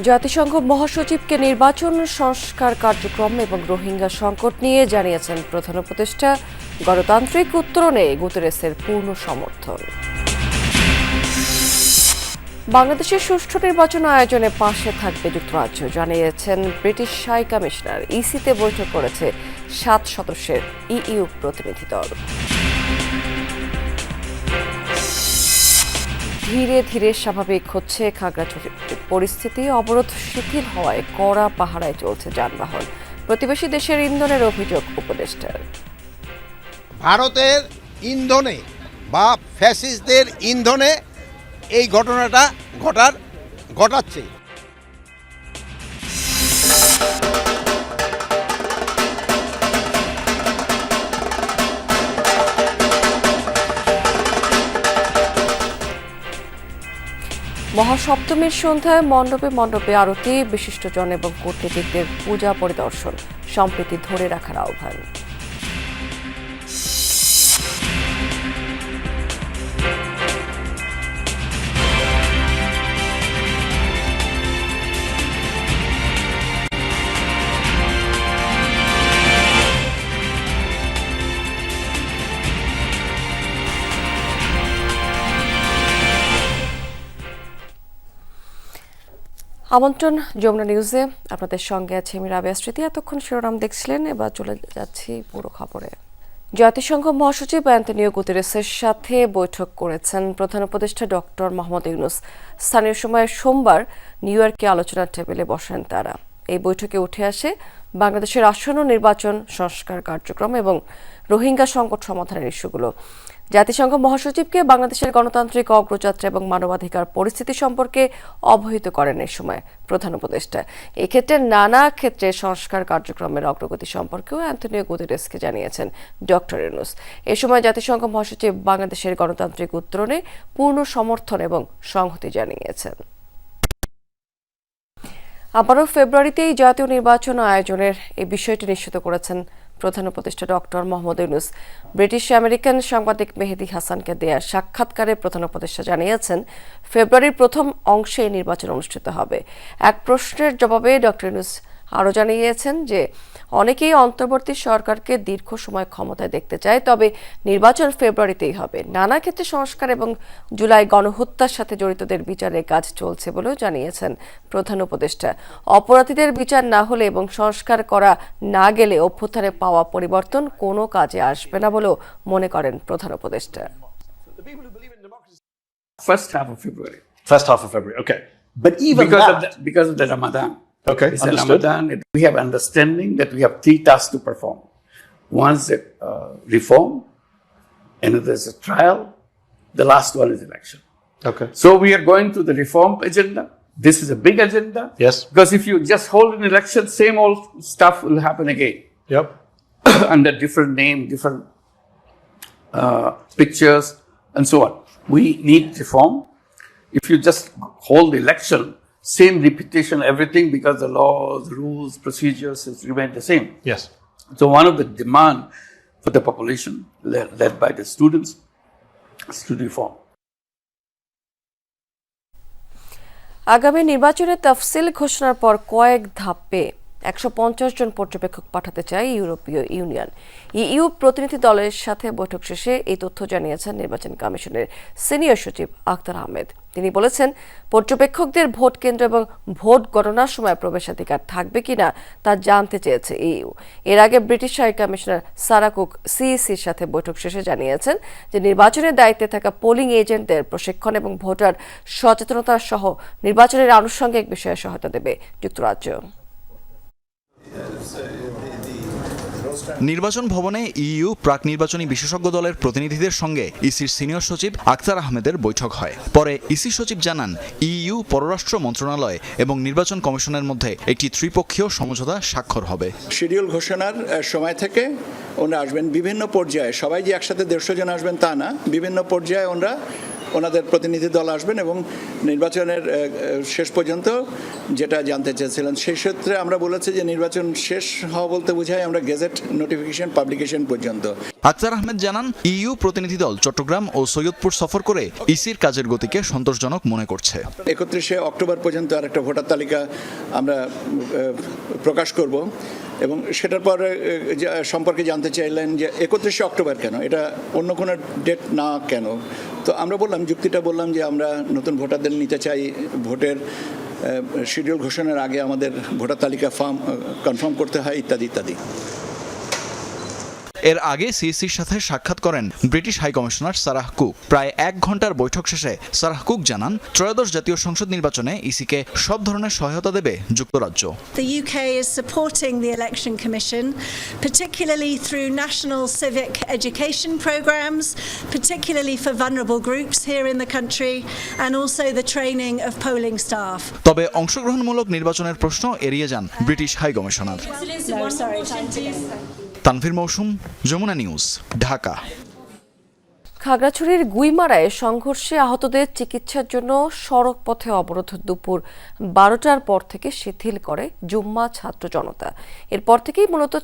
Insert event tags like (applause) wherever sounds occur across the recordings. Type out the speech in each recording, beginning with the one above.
জাতিসংঘ মহাসচিবকে নির্বাচন সংস্কার কার্যক্রম এবং রোহিঙ্গা সংকট নিয়ে জানিয়েছেন প্রধান উপদেষ্টা। গণতান্ত্রিক উত্তরণে গুতেরেসের পূর্ণ সমর্থন। বাংলাদেশের সুষ্ঠু নির্বাচন আয়োজনে পাশে থাকবে যুক্তরাজ্য, জানিয়েছেন ব্রিটিশ হাই কমিশনার। ইসিতে বৈঠক করেছে সাত সদস্যের ইইউ প্রতিনিধি দল। ধীরে ধীরে স্বাভাবিক হচ্ছে খাগড়াছড়ির পরিস্থিতি। অবরোধ শিথিল হওয়ায় কড়া পাহারায় চলছে যানবাহন। প্রতিবেশী দেশের ইন্ধনের অভিযোগ উপদেষ্টার। ভারতের ইন্ধনে বা ফ্যাসিস্টদের ইন্ধনে এই ঘটনাটা ঘটার, ঘটাচ্ছে। মহাসপ্তমীর সন্ধ্যায় মণ্ডপে মণ্ডপে আরতি বিশিষ্টজন এবং কূটনীতিকদের পূজা পরিদর্শন সম্প্রীতি ধরে রাখার আহ্বান। আমন্ত্রণ, যমুনা নিউজে আপনাদের সঙ্গে আছে আমি রাবিয়া স্মৃতি। এতক্ষণ শিরোনাম দেখছিলেন, এবার চলে যাচ্ছি পুরো খবরে। জাতিসংঘ মহাসচিব অ্যান্টনিও গুতেরেসের সাথে বৈঠক করেছেন প্রধান উপদেষ্টা ডক্টর মোহাম্মদ ইউনুস। স্থানীয় সময় সোমবার নিউ ইয়র্কে আলোচনার টেবিলে বসেন তারা। এই বৈঠকে উঠে আসে বাংলাদেশের আসন্ন নির্বাচন সংস্কার কার্যক্রম এবং রোহিঙ্গা সংকট সমাধানের ইস্যুগুলো। জাতিসংঘ মহাসচিবকে বাংলাদেশের গণতান্ত্রিক অগ্রযাত্রা এবং মানবাধিকার পরিস্থিতি সম্পর্কে অবহিত করেন এই সময় প্রধান উপদেষ্টা। এক্ষেত্রে নানা ক্ষেত্রে সংস্কার কার্যক্রমের অগ্রগতি সম্পর্কেও অ্যান্টনিও গুতেরেসকে জানিয়েছেন ডক্টর ইউনুস। এ সময় জাতিসংঘ মহাসচিব বাংলাদেশের গণতান্ত্রিক উত্তরণে পূর্ণ সমর্থন এবং সংহতি জানিয়েছেন। আবারও ফেব্রুয়ারিতেই জাতীয় নির্বাচন আয়োজনের এই বিষয়টি নিশ্চিত করেছেন প্রধান উপদেষ্টা doctor Muhammad Yunus. British American সাংবাদিক মেহেদি হাসানকে দেয়া সাক্ষাৎকারে প্রধান উপদেষ্টা জানিয়েছেন, ফেব্রুয়ারির প্রথম অংশে নির্বাচন অনুষ্ঠিত হবে। এক প্রশ্নের জবাবে ডক্টর ইউনুস আরও জানিয়েছেন যে অনেকেই অন্তর্বর্তী সরকারকে দীর্ঘ সময় ক্ষমতায় দেখতে চায় তবে নির্বাচন ফেব্রুয়ারিতেই হবে নানা ক্ষেত্রে সংস্কার এবং জুলাই গণহত্যার সাথে জড়িতদের বিচারের কাজ চলছে বলেও জানিয়েছেন প্রধান উপদেষ্টা অপরাধীদের বিচার না হলে এবং সংস্কার করা না গেলে অভ্যুত্থানে পাওয়া পরিবর্তন কোনো কাজে আসবে না বলেও মনে করেন প্রধান উপদেষ্টা first half of February. First half of February. Okay. But even because that, of the, because of the Ramadan. Okay, It's understood. Ramadan. We have understanding that we have three tasks to perform. One is uh, reform, another is a trial, the last one is election. okay. So we are going to the reform agenda. This is a big agenda. Yes. Because if you just hold an election, same old stuff will happen again. Yep. (coughs) under different name, different uh, pictures, and so on. We need reform. If you just hold the election, same repetition, everything, because the laws, rules, procedures has remained the same. Yes. So one of the demand for the population, led, led by the students, is to reform. আগামী নির্বাচনের তফসিল ঘোষণার পর কয়েক ধাপে একশো পঞ্চাশ জন পর্যবেক্ষক পাঠাতে চায় ইউরোপীয় ইউনিয়ন। ইইউ প্রতিনিধি দলের সাথে বৈঠক শেষে এই তথ্য জানিয়েছেন নির্বাচন কমিশনের সিনিয়র সচিব আখতার আহমেদ। তিনি বলেছেন, পর্যবেক্ষকদের ভোট কেন্দ্র এবং ভোট গণনার সময় প্রবেশাধিকার থাকবে কিনা তা জানতে চেয়েছে ইইউ। এর আগে British high commissioner Sarah Cook সিইসির সাথে বৈঠক শেষে জানিয়েছেন যে নির্বাচনের দায়িত্বে থাকা পোলিং এজেন্টদের প্রশিক্ষণ এবং ভোটার সচেতনতা সহ নির্বাচনের আনুষঙ্গিক বিষয়ে সহায়তা দেবে যুক্তরাজ্য। নির্বাচন ভবনে ইইউ, প্রাক নির্বাচনী বিশেষজ্ঞ দলের প্রতিনিধিদের সঙ্গে ইসির সিনিয়র সচিব আখতার আহমেদের বৈঠক হয়। পরে ইসি সচিব জানান, ইইউ পররাষ্ট্র মন্ত্রণালয় এবং নির্বাচন কমিশনের মধ্যে একটি ত্রিপক্ষীয় সমঝোতা স্বাক্ষর হবে। শিডিউল ঘোষণার সময় থেকে ওনারা আসবেন বিভিন্ন পর্যায়ে। সবাই যে একসাথে দেড়শো জন আসবেন তা না। বিভিন্ন পর্যায়ে ওনারা ওনাদের প্রতিনিধি দল আসবেন এবং নির্বাচনের শেষ পর্যন্ত যেটা জানতে চেয়েছিলেন সেই সূত্রে আমরা বলেছি যে নির্বাচন শেষ হওয়া বলতে বোঝায় আমরা গেজেট নোটিফিকেশন পাবলিকেশন পর্যন্ত। আক্তার আহমেদ জানান ইইউ প্রতিনিধি দল চট্টগ্রাম ও সৈয়দপুর সফর করে ইসির কাজের গতিকে সন্তোষজনক মনে করছে। একত্রিশে অক্টোবর পর্যন্ত আর একটা ভোটার তালিকা আমরা প্রকাশ করব। এবং সেটার পরে সম্পর্কে জানতে চাইলেন যে একত্রিশে অক্টোবর কেন? এটা অন্য কোনো ডেট না কেন? তো আমরা বললাম, যুক্তিটা বললাম যে আমরা নতুন ভোটারদের নিতে চাই। ভোটের শিডিউল ঘোষণার আগে আমাদের ভোটার তালিকা ফার্ম কনফার্ম করতে হয়, ইত্যাদি ইত্যাদি। এর আগে সিএসির সাথে সাক্ষাৎ করেন British high commissioner Sarah Cook. প্রায় এক ঘণ্টার বৈঠক শেষে সারাহ কুক জানান ত্রয়োদশ জাতীয় সংসদ নির্বাচনে ইসিকে সব ধরনের সহায়তা দেবে যুক্তরাজ্য। তবে অংশগ্রহণমূলক নির্বাচনের প্রশ্ন এড়িয়ে যান ব্রিটিশ হাই কমিশনার। তানভীর মৌসুম, যমুনা নিউজ, ঢাকা। খাগড়াছড়ির গুইমারায় সংঘর্ষে আহতদের চিকিৎসার জন্য সড়ক পথে অবরোধ দুপুর বারোটার পর থেকে শিথিল করে জুম্মা ছাত্র জনতা। এরপর থেকেই মূলত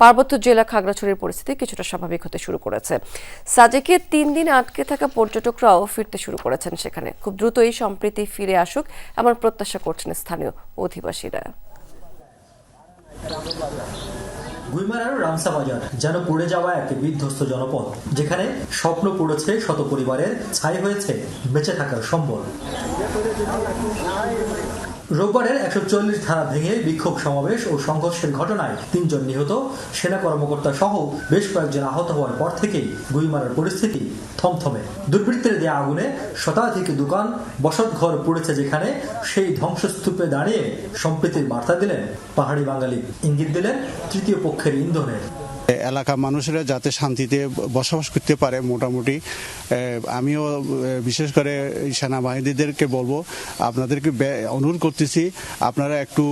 পার্বত্য জেলা খাগড়াছড়ির পরিস্থিতি কিছুটা স্বাভাবিক হতে শুরু করেছে। সাজেকে তিন দিন আটকে থাকা পর্যটকরাও ফিরতে শুরু করেছেন সেখানে। খুব দ্রুতই সম্প্রীতি ফিরে আসুক এমন প্রত্যাশা করছেন স্থানীয় অধিবাসীরা। গুইমারার রামসা বাজার যেন পড়ে যাওয়া এক বিধ্বস্ত জনপদ, যেখানে স্বপ্ন পড়েছে শত পরিবারের ছাই হয়েছে বেঁচে থাকার সম্বল। রোববারের একশো চল্লিশ ধারা ভেঙে বিক্ষোভ সমাবেশ ও সংঘর্ষের ঘটনায় তিনজন নিহত, সেনা কর্মকর্তা সহ বেশ কয়েকজন আহত হওয়ার পর থেকেই গুইমারার পরিস্থিতি থমথমে। দুর্বৃত্তের দেয়া আগুনে শতাধিক দোকান, বসতঘর পড়েছে যেখানে সেই ধ্বংসস্তূপে দাঁড়িয়ে সম্প্রীতির বার্তা দিলেন পাহাড়ি বাঙালি। ইঙ্গিত দিলেন তৃতীয় পক্ষের ইন্ধনের এলাকার মানুষেরা যাতে শান্তিতে বসবাস করতে পারে মোটামুটি। আমিও বিশেষ করে এই সেনাবাহিনীদেরকে বলব আপনাদেরকে অনুরোধ করতেছি আপনারা একটু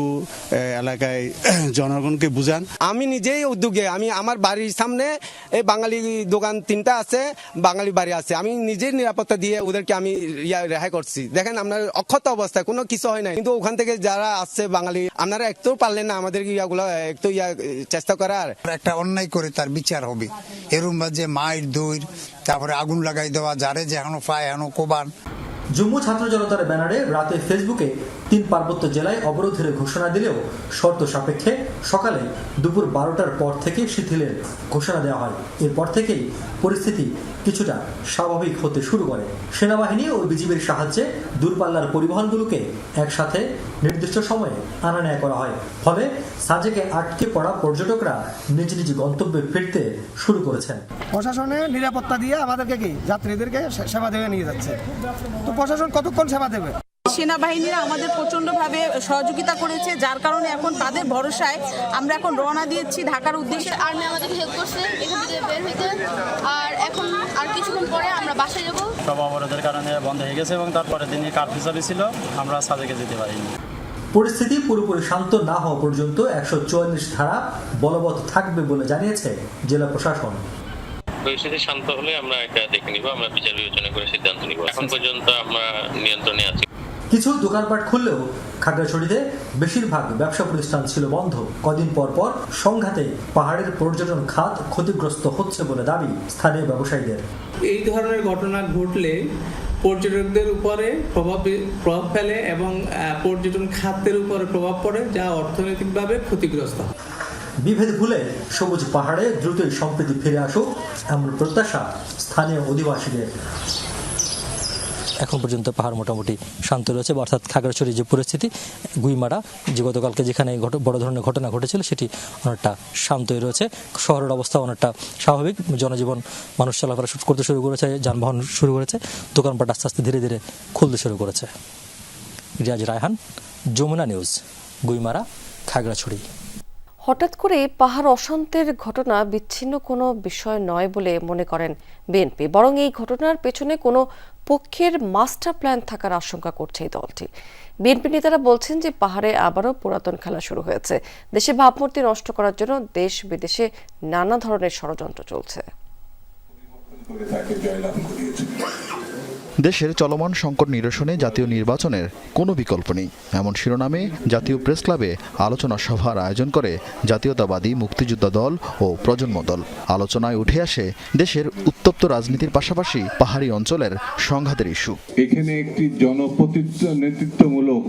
এলাকায় (clears throat) জনগণকে বুঝান। আমি নিজেই উদ্যোগে আমি আমার বাড়ির সামনে এই বাঙালি দোকান তিনটা আছে বাঙালি বাড়ি আছে। আমি নিজের নিরাপত্তা দিয়ে ওদেরকে আমি ইয়া রেহাই করছি। দেখেন আপনার অক্ষত অবস্থায় কোনো কিছু হয় না কিন্তু ওখান থেকে যারা আসছে বাঙালি আপনারা একটু পারলেন না আমাদের ইয়াগুলো একটু ইয়া চেষ্টা করার। একটা অন্যায় করে তার বিচার হবে। এরম যে মায়ের দৈর, তারপরে আগুন লাগাই দেওয়া, যারে যে এখনও পায় হেন কোবান। জম্মু ছাত্র জনতার ব্যানারে রাতে ফেসবুকে তিন পার্বত্য জেলায় অবরোধের ঘোষণা দিলেও শর্ত সাপেক্ষে সকালে দুপুর বারোটার পর থেকে শিথিলের ঘোষণা দেওয়া হয়। এরপর থেকেই পরিস্থিতি কিছুটা স্বাভাবিক হতে শুরু করে। সেনাবাহিনী ও বিজিবির সাহায্যে দূরপাল্লার পরিবহনগুলোকে একসাথে নির্দিষ্ট সময়ে আনা নেয়া করা হয়। ফলে সাজেকে আটকে পড়া পর্যটকরা নিজ নিজ গন্তব্যে ফিরতে শুরু করেছেন। প্রশাসনে নিরাপত্তা দিয়ে আমাদেরকে কি? যাত্রীদেরকে সেবা দেবে নিয়ে যাচ্ছে। তো প্রশাসন কতক্ষণ সেবা দেবে? সেনাবাহিনীরা আমাদের প্রচণ্ডভাবে সহযোগিতা করেছে যার কারণে এখন তাদের ভরসায় আমরা এখন রওনা দিয়েছি ঢাকার উদ্দেশ্যে। আর্মি আমাদেরকে হেল্প করছে এখান থেকে বের হইতে। আর এখন আর কিছুক্ষণ পরে আমরা বাসায় যাব। সব অবরোধের কারণে বন্ধ হয়ে গেছে এবং তারপরে দিনই কার্ফিউ চলেছিল আমরা সাজেকে যেতে পারিনি। পরিস্থিতি পুরোপুরি শান্ত না হওয়া পর্যন্ত একশো চুয়াল্লিশ ধারা বলবৎ থাকবে বলে জানিয়েছে জেলা প্রশাসন। পরিস্থিতি শান্ত হলে আমরা এটা দেখে নিব আমরা বিচার বিবেচনা করে সিদ্ধান্ত নিব। এখন পর্যন্ত আমরা নিয়ন্ত্রণে আছি। কিছু দোকানপাট খুললেও খাগড়াছড়িতে বেশিরভাগ ব্যবসা প্রতিষ্ঠান ছিল বন্ধ। কদিন পর পর সংঘাতে পাহাড়ের পর্যটন খাত ক্ষতিগ্রস্ত হচ্ছে বলে দাবি স্থানীয় ব্যবসায়ীদের। এই ধরনের ঘটনা ঘটলে পর্যটকদের উপরে প্রভাব প্রভাব ফেলে এবং পর্যটন খাতের উপরে প্রভাব পড়ে যা অর্থনৈতিকভাবে ক্ষতিগ্রস্ত বিভেদ ভুলে সবুজ পাহাড়ে দ্রুতই সম্প্রীতি ফিরে আসুক এমন প্রত্যাশা স্থানীয় অধিবাসীদের। এখন পর্যন্ত পাহাড় মোটামুটি শান্ত রয়েছে অর্থাৎ খাগড়াছড়ির যে পরিস্থিতি, গুইমারা, যে গতকালকে যেখানে বড় ধরনের ঘটনা ঘটেছিল সেটি অনেকটা শান্তই রয়েছে। শহরের অবস্থা অনেকটা স্বাভাবিক। জনজীবন, মানুষ চলাফেরা করতে শুরু করেছে, যানবাহন শুরু করেছে, দোকানপাট আস্তে আস্তে ধীরে ধীরে খুলতে শুরু করেছে। রিয়াজ রায়হান, যমুনা নিউজ, গুইমারা, খাগড়াছড়ি। হঠাৎ করে পাহাড় অশান্তের ঘটনা বিচ্ছিন্ন কোনো বিষয় নয় বলে মনে করেন বিএনপি। বরং এই ঘটনার পেছনে কোনো পক্ষের মাস্টার প্ল্যান থাকার আশঙ্কা করছে এই দলটি। বিএনপি নেতারা বলছেন যে পাহাড়ে আবারও পুরাতন খেলা শুরু হয়েছে। দেশে ভাবমূর্তি নষ্ট করার জন্য দেশ বিদেশে নানা ধরনের ষড়যন্ত্র চলছে। দেশের চলমান সংকট নিরসনে জাতীয় নির্বাচনের কোনো বিকল্প নেই। এমন শিরোনামে জাতীয় প্রেস ক্লাবে আলোচনা সভার আয়োজন করে জাতীয়তাবাদী মুক্তিযোদ্ধা দল ও প্রজন্ম দল। আলোচনায় উঠে আসে দেশের উত্তপ্ত রাজনীতির পাশাপাশি পাহাড়ি অঞ্চলের সংঘাতের ইস্যু। এখানে একটি জনপ্রতিনিধিত্ব নেতৃত্বমূলক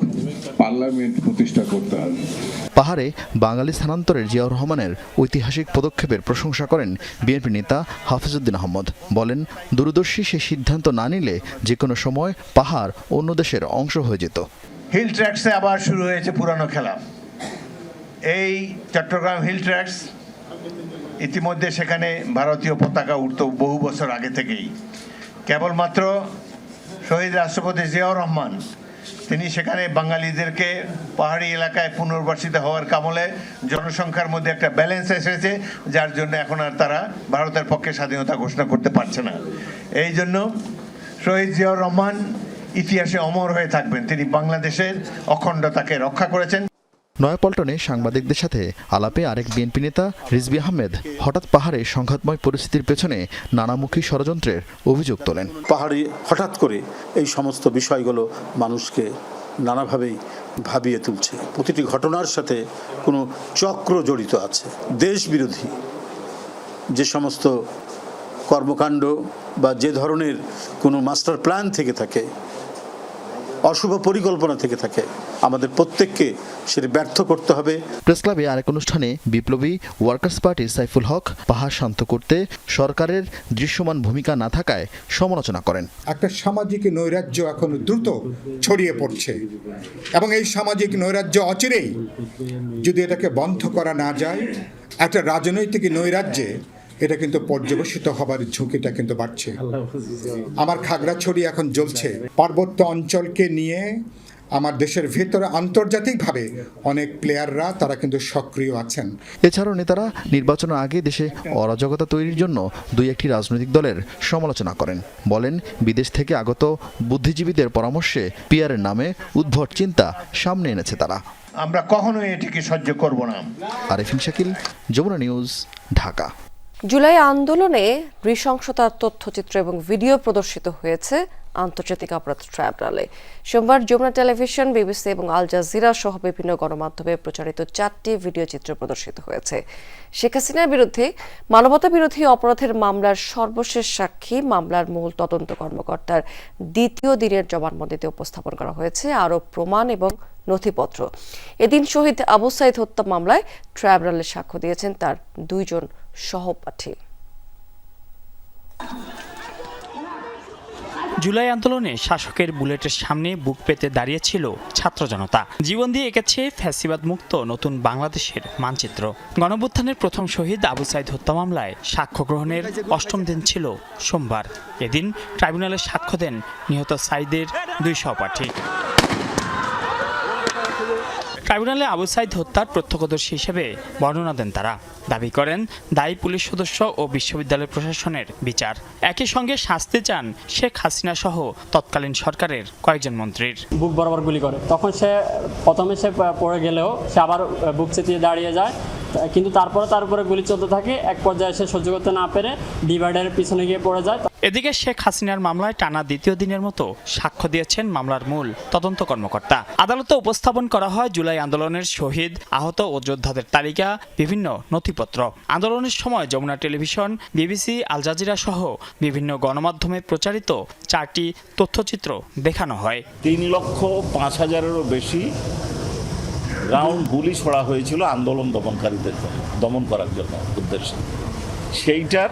পার্লামেন্ট প্রতিষ্ঠা করতে হবে। পাহাড়ে বাঙালি স্থানান্তরের জিয়াউর রহমানের ঐতিহাসিক পদক্ষেপের প্রশংসা করেন বিএনপি নেতা হাফিজউদ্দিন আহমদ। বলেন দূরদর্শী সে সিদ্ধান্ত না নিলে যে কোনো সময় পাহাড় অন্য দেশের অংশ হয়ে যেত। হিল ট্র্যাক্সে আবার শুরু হয়েছে পুরানো খেলা। এই চট্টগ্রাম হিল ট্র্যাক্স ইতিমধ্যে সেখানে ভারতীয় পতাকা উঠত বহু বছর আগে থেকেই। কেবলমাত্র শহীদ রাষ্ট্রপতি জিয়াউর রহমান, তিনি সেখানে বাঙালিদেরকে পাহাড়ি এলাকায় পুনর্বাসিত হওয়ার কামলে জনসংখ্যার মধ্যে একটা ব্যালেন্স এসেছে, যার জন্য এখন আর তারা ভারতের পক্ষে স্বাধীনতা ঘোষণা করতে পারছে না। এই জন্য শহীদ জিয়াউর রহমান ইতিহাসে অমর হয়ে থাকবেন। তিনি বাংলাদেশের অখণ্ডতাকে রক্ষা করেছেন। নয়াপল্টনে সাংবাদিকদের সাথে আলাপে আরেক বিএনপি নেতা রিজবি আহমেদ হঠাৎ পাহাড়ে সংঘাতময় পরিস্থিতির পেছনে নানামুখী ষড়যন্ত্রের অভিযোগ তোলেন। পাহাড়ি হঠাৎ করে এই সমস্ত বিষয়গুলো মানুষকে নানাভাবেই ভাবিয়ে তুলছে। প্রতিটি ঘটনার সাথে কোনো চক্র জড়িত আছে। দেশ বিরোধী যে সমস্ত কর্মকাণ্ড বা যে ধরনের কোনো মাস্টার প্ল্যান থেকে থাকে অশুভ পরিকল্পনা থেকে থাকে আমাদের প্রত্যেককে সেটা ব্যর্থ করতে হবে। প্রেস ক্লাবে আরেক অনুষ্ঠানে বিপ্লবী ওয়ার্কার্স পার্টি সাইফুল হক পাহাড় শান্ত করতে সরকারের দৃশ্যমান ভূমিকা না থাকায় সমালোচনা করেন। একটা সামাজিক নৈরাজ্য এখন দ্রুত ছড়িয়ে পড়ছে এবং এই সামাজিক নৈরাজ্য অচিরেই যদি এটাকে বন্ধ করা না যায় একটা রাজনৈতিক নৈরাজ্যে এটা কিন্তু পর্যবেসিত হবার ঝুঁকিটা কিন্তু বাড়ছে। আমার খাগড়াছড়ি এখন জ্বলছে। পার্বত্য অঞ্চলকে নিয়ে আমার দেশের ভেতরে আন্তর্জাতিকভাবে অনেক প্লেয়াররা তারা কিন্তু সক্রিয় আছেন। এছাড়াও নেতারা নির্বাচনের আগে দেশে অরাজকতা তৈরির জন্য দুই একটি রাজনৈতিক দলের সমালোচনা করেন। বলেন বিদেশ থেকে আগত বুদ্ধিজীবীদের পরামর্শে পিয়ারের নামে উদ্ভট চিন্তা সামনে এনেছে তারা। আমরা কখনোই এটিকে সহ্য করব না। আরেফিন শাকিল যমুনা নিউজ ঢাকা। জুলাই আন্দোলনে নৃশংসতার তথ্যচিত্র এবং ভিডিও প্রদর্শিত হয়েছে আন্তর্জাতিক অপরাধ ট্রাইব্যুনালে। সোমবার যমুনা টেলিভিশন, বিবিসি এবং আল জাজিরা সহ বিভিন্ন গণমাধ্যমে প্রচারিত চারটি ভিডিও চিত্র প্রদর্শিত হয়েছে। শেখ হাসিনার বিরুদ্ধে মানবতা বিরোধী অপরাধের মামলার সর্বশেষ সাক্ষী মামলার মূল তদন্ত কর্মকর্তার দ্বিতীয় দিনের জবানবন্দিতে উপস্থাপন করা হয়েছে, আরও প্রমাণ এবং নথিপত্র। এদিন শহীদ আবু সাইদ হত্যা মামলায় ট্রাইব্যুনালে সাক্ষ্য দিয়েছেন তার দুইজন সহপাঠী। জুলাই আন্দোলনে শাসকের বুলেটের সামনে বুক পেতে দাঁড়িয়েছিল ছাত্র জনতা। জীবন দিয়ে এঁকেছে ফ্যাসিবাদ মুক্ত নতুন বাংলাদেশের মানচিত্র। গণভুত্থানের প্রথম শহীদ আবু সাইদ হত্যা মামলায় সাক্ষ্য গ্রহণের অষ্টম দিন ছিল সোমবার। এদিন ট্রাইব্যুনালে সাক্ষ্য দেন নিহত সাইদের দুই সহপাঠী। ট্রাইব্যুনালে আবু সাইদ হত্যার প্রত্যক্ষদর্শী হিসেবে বর্ণনা দেন তারা। দাবি করেন, দায়ী পুলিশ সদস্য ও বিশ্ববিদ্যালয় প্রশাসনের বিচার। একই সঙ্গে শাস্তি চান শেখ হাসিনা সহ তৎকালীন সরকারের কয়েকজন মন্ত্রীর। বুক বরাবর গুলি করে। তখন সে, প্রথমে সে পড়ে গেলেও সে আবার বুক চেতিয়ে দাঁড়িয়ে যায়। কিন্তু তারপরে তার উপরে গুলি চলতে থাকে এক পর্যায়ে সে সহ্য করতে না পেরে ডিভাইডারের পিছনে গিয়ে পড়ে যায়। এদিকে শেখ হাসিনার মামলায় টানা দ্বিতীয় দিনের মতো সাক্ষ্য দিয়েছেন মামলার মূল তদন্ত কর্মকর্তা। আদালতে উপস্থাপন করা হয় জুলাই আন্দোলনের শহীদ আহত ও যোদ্ধাদের তালিকা বিভিন্ন নথিপত্র। আন্দোলনের সময় Jamuna television BBC Al Jazeera সহ বিভিন্ন গণমাধ্যমে প্রচারিত চারটি তথ্যচিত্র দেখানো হয়। তিন লক্ষ পাঁচ হাজারেরও বেশি রাউন্ড গুলি ছড়া হয়েছিল আন্দোলন দমনকারীদের জন্য, দমন করার জন্য উদ্দেশ্যে। সেইটার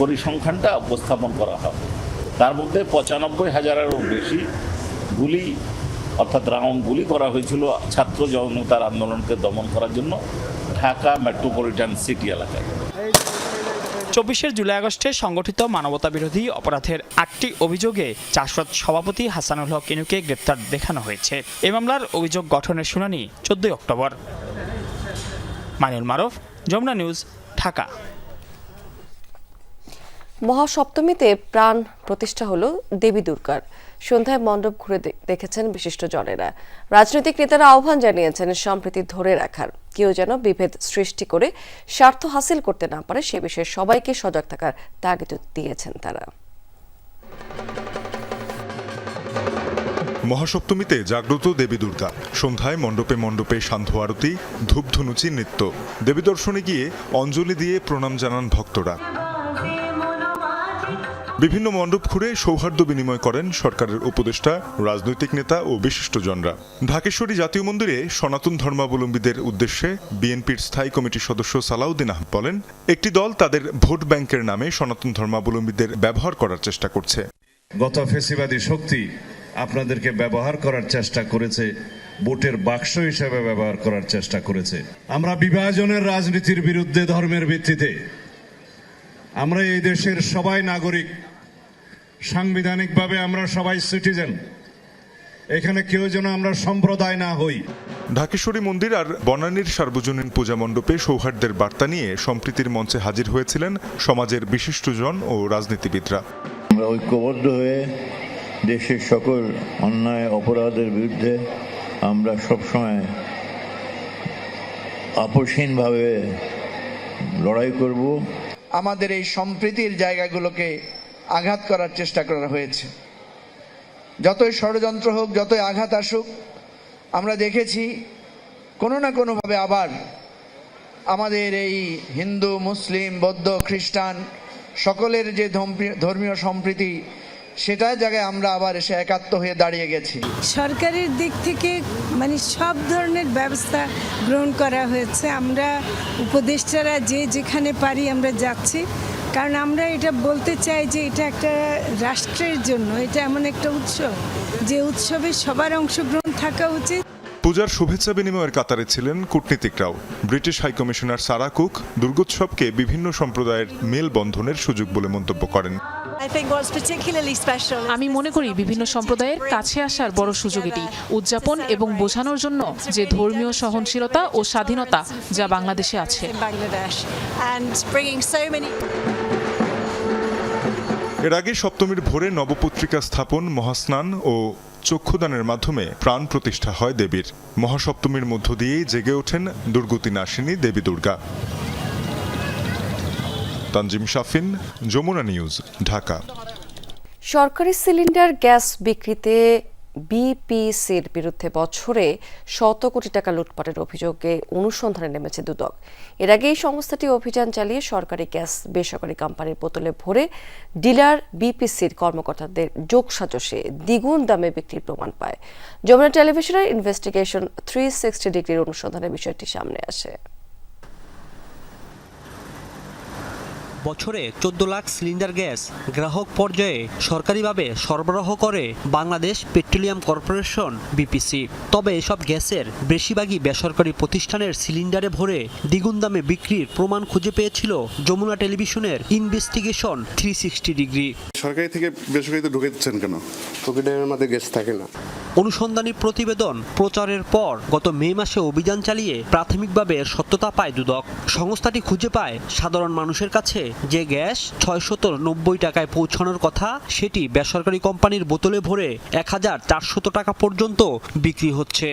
পরিসংখ্যানটা উপস্থাপন করা হবে তার মধ্যে পঁচানব্বই হাজারেরও বেশি গুলি, অর্থাৎ রাউন্ড গুলি করা হয়েছিল ছাত্র জনতার আন্দোলনকে দমন করার জন্য ঢাকা মেট্রোপলিটন সিটি এলাকায়। চব্বিশের জুলাই আগস্টে সংগঠিত মানবতা বিরোধী অপরাধের আটটি অভিযোগে চাষরত সভাপতি হাসানুল হক ইনুকে গ্রেপ্তার দেখানো হয়েছে। এ মামলার অভিযোগ গঠনের শুনানি চোদ্দই অক্টোবর। মানুল মারফ, যমুনা নিউজ, ঢাকা। মহাসপ্তমীতে প্রাণ প্রতিষ্ঠা হলো দেবী দুর্গার। সন্ধ্যায় মণ্ডপ ঘুরে দেখেছেন বিশিষ্ট জনেরা রাজনৈতিক নেতারা আহ্বান জানিয়েছেন সম্প্রীতি ধরে রাখার। কেউ যেন বিভেদ সৃষ্টি করে স্বার্থ হাসিল করতে না পারে, সে বিষয়ে সবাইকে সজাগ থাকার তাগিদ দিয়েছেন তারা। মহাসপ্তমীতে জাগ্রত দেবী দুর্গা। সন্ধ্যায় মণ্ডপে মণ্ডপে সান্ধ্য আরতি, ধূপধনুচি নৃত্য। দেবী দর্শনে গিয়ে অঞ্জলি দিয়ে প্রণাম জানান ভক্তরা। বিভিন্ন মণ্ডপ ঘুরে সৌহার্দ্য বিনিময় করেন সরকারের উপদেষ্টা, রাজনৈতিক নেতা ও বিশিষ্টজনরা। ঢাকেশ্বরী জাতীয় মন্দিরে সনাতন ধর্মাবলম্বীদের উদ্দেশ্যে বিএনপির স্থায়ী কমিটির সদস্য সালাউদ্দিন আহমেদ বলেন, একটি দল তাদের ভোট ব্যাংকের নামে সনাতন ধর্মাবলম্বীদের ব্যবহার করার চেষ্টা করছে। গত ফেসিবাদী শক্তি আপনাদেরকে ব্যবহার করার চেষ্টা করেছে, ভোটের বাক্স হিসেবে ব্যবহার করার চেষ্টা করেছে। আমরা বিভাজনের রাজনীতির বিরুদ্ধে ধর্মের ভিত্তিতে আমরা এই দেশের সবাই নাগরিক। সাংবিধানিকভাবে আমরা সবাই সিটিজেন। এখানে কেউ যেন আমরা সম্প্রদায় না হই। ঢাকেশ্বরী মন্দির আর বনানীর সার্বজনীন পূজা মণ্ডপে সৌহার্দ্যের বার্তা নিয়ে সম্প্রীতির মঞ্চে হাজির হয়েছিলেন সমাজের বিশিষ্টজন ও রাজনীতিবিদরা। আমরা ঐক্যবদ্ধ হয়ে দেশের সকল অন্যায় অপরাধের বিরুদ্ধে আমরা সবসময় আপোষহীনভাবে লড়াই করব। আমাদের এই সম্প্রীতির জায়গাগুলোকে আঘাত করার চেষ্টা করা হয়েছে। যতই ষড়যন্ত্র হোক, যতই আঘাত আসুক, আমরা দেখেছি কোনো না কোনোভাবে আবার আমাদের এই হিন্দু, মুসলিম, বৌদ্ধ, খ্রিস্টান সকলের যে ধর্মী- ধর্মীয় সম্প্রীতি সেটা জায়গায় আমরা আবার এসে একাত্ম হয়ে দাঁড়িয়ে গেছি। সরকারের দিক থেকে মানে সব ধরনের ব্যবস্থা গ্রহণ করা হয়েছে। আমরা উপদেষ্টারা যে যেখানে পারি আমরা যাচ্ছি। কারণ আমরা এটা বলতে চাই যে এটা একটা রাষ্ট্রের জন্য এটা এমন একটা উৎসব যে উৎসবে সবার অংশগ্রহণ থাকা উচিত। পূজার শুভেচ্ছা বিনিময়ের কাতারে ছিলেন কূটনীতিকরাও British high commissioner Sarah Cook দুর্গোৎসবকে বিভিন্ন সম্প্রদায়ের মেলবন্ধনের সুযোগ বলে মন্তব্য করেন। আমি মনে করি বিভিন্ন সম্প্রদায়ের কাছে আসার বড় সুযোগ এটি। উদযাপন এবং বোঝানোর জন্য যে ধর্মীয় সহনশীলতা ও স্বাধীনতা যা বাংলাদেশে আছে। এর আগে সপ্তমীর ভোরে নবপত্রিকা স্থাপন মহাস্নান ও চক্ষুদানের মাধ্যমে প্রাণ প্রতিষ্ঠা হয় দেবীর। মহাসপ্তমীর মধ্য দিয়েই জেগে ওঠেন দুর্গতি নাশিনী দেবী দুর্গা। তানজিম শাফিন, যমুনা নিউজ, ঢাকা। সরকারি সিলিন্ডার গ্যাস বিক্রিতে বিপিসির বিরুদ্ধে বছরে শত কোটি টাকা লুটপাটের অভিযোগে অনুসন্ধানে নেমেছে দুদক। এর আগে এই সংস্থাটি অভিযান চালিয়ে সরকারি গ্যাস বেসরকারি কোম্পানির বোতলে ভরে ডিলার বিপিসির কর্মকর্তাদের যোগসাজশে দ্বিগুণ দামে বিক্রির প্রমাণ পায়। যমুনা টেলিভিশনের ইনভেস্টিগেশন থ্রি সিক্সটি ডিগ্রির অনুসন্ধানে বিষয়টি সামনে আসে। বছরে চোদ্দ লাখ সিলিন্ডার গ্যাস গ্রাহক পর্যায়ে সরকারিভাবে সরবরাহ করে বাংলাদেশ পেট্রোলিয়াম কর্পোরেশন বিপিসি। তবে এসব গ্যাসের বেশিরভাগই বেসরকারি প্রতিষ্ঠানের সিলিন্ডারে ভরে দ্বিগুণ দামে বিক্রির প্রমাণ খুঁজে পেয়েছিল যমুনা টেলিভিশনের ইনভেস্টিগেশন থ্রি সিক্সটি ডিগ্রি। সরকারি থেকে বেসরকারিতে ঢুকে দিচ্ছেন কেন? পকেটের মধ্যে গ্যাস থাকে না। অনুসন্ধানী প্রতিবেদন প্রচারের পর গত মে মাসে অভিযান চালিয়ে প্রাথমিকভাবে সত্যতা পায় দুদক। সংস্থাটি খুঁজে পায় সাধারণ মানুষের কাছে যে গ্যাস ছয়শত নব্বই টাকায় পৌঁছানোর কথা, সেটি বেসরকারি কোম্পানির বোতলে ভরে এক হাজার চারশত টাকা পর্যন্ত বিক্রি হচ্ছে।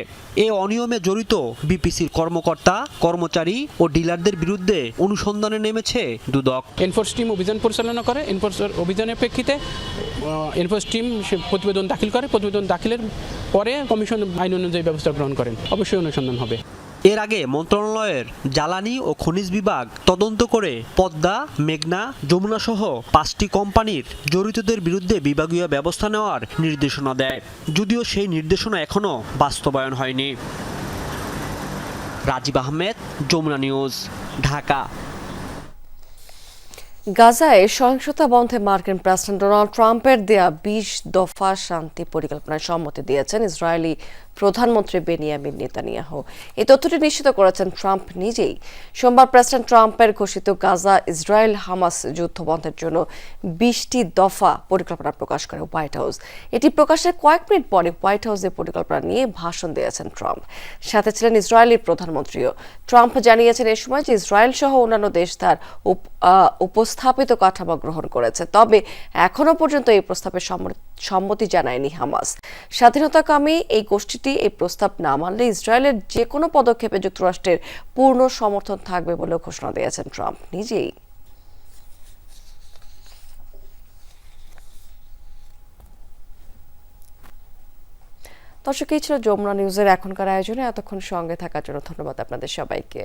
এ অনিয়মে জড়িত বিপিসির কর্মকর্তা, কর্মচারী ও ডিলারদের বিরুদ্ধে অনুসন্ধানে নেমেছে দুদক। এনফোর্স টিম অভিযান পরিচালনা করে। এনফোর্স অভিযানের প্রেক্ষিতে এনফোর্স টিম প্রতিবেদন দাখিল করে। প্রতিবেদন দাখিলের পরে কমিশন আইন অনুযায়ী ব্যবস্থা গ্রহণ করেন। অবশ্যই অনুসন্ধান হবে। এর আগে মন্ত্রণালয়ের জ্বালানি ও খনিজ বিভাগ তদন্ত করে পদ্মা, মেঘনা যমুনা সহ পাঁচটি কোম্পানির জড়িতদের বিরুদ্ধে বিভাগীয় ব্যবস্থা নেওয়ার নির্দেশনা দেয়। যদিও সেই নির্দেশনা এখনও বাস্তবায়ন হয়নি। রাজীব আহমেদ, যমুনা নিউজ, ঢাকা। গাজায় সহিংসতা বন্ধে মার্কিন প্রেসিডেন্ট ডোনাল্ড ট্রাম্পের দেয়া বিশ দফা শান্তি পরিকল্পনায় সম্মতি দিয়েছেন ইসরায়েলি প্রধানমন্ত্রী বেনিয়ামিন নেতানিয়াহ। এই তথ্যটি নিশ্চিত করেছেন ট্রাম্প নিজেই। সোমবার প্রেসিডেন্ট ট্রাম্পের ঘোষিত গাজা ইসরায়েল হামাস যুদ্ধ বন্ধের জন্য বিশটি দফা পরিকল্পনা প্রকাশ করে হোয়াইট হাউস। এটি প্রকাশের কয়েক মিনিট পরে হোয়াইট হাউসের পরিকল্পনা নিয়ে ভাষণ দিয়েছেন ট্রাম্প। সাথে ছিলেন ইসরায়েলের প্রধানমন্ত্রীও। ট্রাম্প জানিয়েছেন এ সময় যে ইসরায়েল সহ অন্যান্য দেশ তার উপস্থাপিত কাঠামো গ্রহণ করেছে। তবে এখনও পর্যন্ত এই প্রস্তাবে সম্ম- সম্মতি জানায়নি হামাস। স্বাধীনতাকামী এই গোষ্ঠীটি এই প্রস্তাব না মানলে ইসরায়েলের যে কোনো পদক্ষেপে যুক্তরাষ্ট্রের পূর্ণ সমর্থন থাকবে বলে ঘোষণা দিয়েছেন ট্রাম্প নিজেই। দর্শক, এই ছিল যমুনা নিউজের এখনকার আয়োজনে। এতক্ষণ সঙ্গে থাকার জন্য ধন্যবাদ আপনাদের সবাইকে।